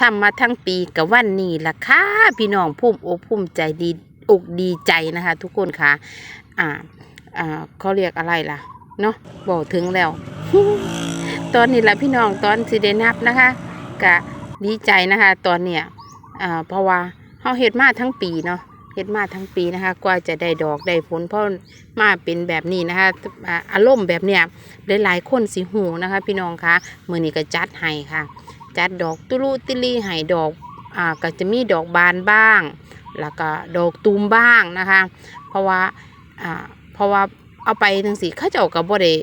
ทำมาทั้งปีกับวันนี้ล่ะค่ะพี่น้องภูมิอกภูมิใจดีอกดีใจนะคะ ทุกคนค่ะ อ่า อ่าเขาเรียกอะไรล่ะ เนาะบอกถึงแล้ว ตอนนี้ละพี่น้องตอนสิได้นับนะคะกะดีใจนะคะ ตอนเนี้ยอ่าเพราะว่าเฮาเฮ็ดมาทั้งปีเนาะเฮ็ดมาทั้งปีนะคะ กว่าจะได้ดอกได้ผลเพราะมาเป็นแบบนี้นะคะอารมณ์แบบเนี้ยหลายๆคนสิหูนะคะ พี่น้องคะมือนี้ก็จัดให้ค่ะ จัดดอกตุลุติลีให้ดอกอ่าก็จะมีดอกบานบ้าง แล้วก็ดอกตูมบ้างนะคะ เพราะว่าอ่าเพราะว่าเอาไปจังสิเขาเจ้าก็บ่ได้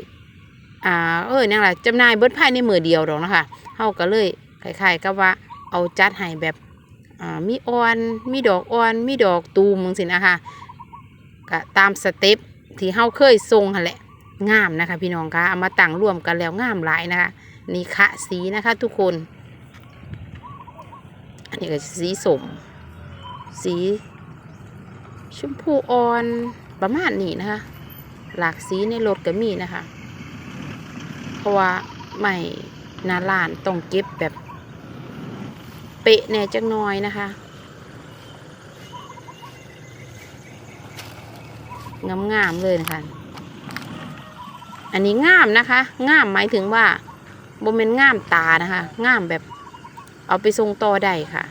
อ่าเอ้ยนั่นแหละจำหน่ายเบิดภายในมือเดียวดอกนะคะเฮาก็เลยคล้ายๆกับว่าเอาจัดให้แบบอ่ามีอ่อนมีดอกอ่อนมีดอกตูมจังสินะคะก็ตามสเต็ปที่เฮาเคยทรงหันแหละงามนะคะ พี่น้องคะเอามาตั้งรวมกันแล้วงามหลายนะคะ นี่คะสีนะคะทุกคน อันนี้ก็สีสม สีชมพูอ่อนประมาณนี้นะคะ หลากสีในรถก็มีนะคะ เพราะว่าไม่นาลานต้องเก็บแบบเปะแน่จักหน้อยนะคะงามๆเลยนะคะ อันนี้งามนะคะ งามหมายถึงว่า บเมนง่ามตานะคะง่ามแบบเอาไปทรงต่อได้ค่ะ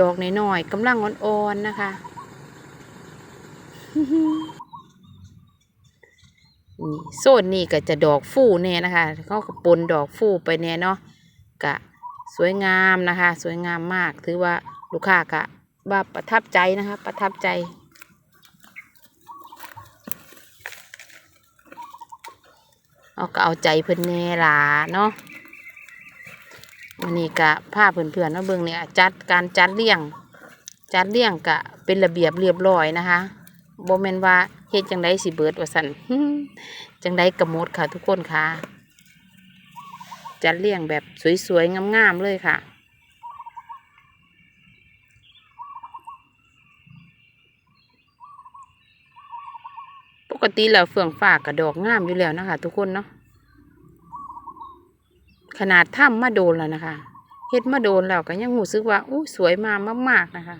ดอกน้อยๆกำลังอ่อนๆนะคะโซนนี่ก็จะดอกฟูแน่นะคะเขาก็ปนดอกฟูไปแน่เนาะกะสวยงามนะคะ สวยงามมากถือว่าลูกค้ากะว่าประทับใจนะคะ ประทับใจ เอาก็เอาใจเพิ่นแน่ลาเนาะวันนี้กะผ้าเพื่อนๆเนาะเบิ่งเนี่ยจัดการจัดเลี้ยง จัดเลี้ยงกะเป็นระเบียบเรียบร้อยนะคะบ่แมนว่าเฮ็ดจังไดสิเบิดว่าซั่นจังไดกระมดค่ะทุกคนค่ะ จัดเลี้ยงแบบสวยๆงามๆเลยค่ะ ป กติแล้วเฟื่องฟ้ากระดอกงามอยู่แล้วนะคะ ทุกคนเนาะขนาดถ้ำมาโดนแล้วนะคะเฮ็ดมาโดนแล้วก็ยังหูซึกว่าอู้สวยมามากๆนะคะ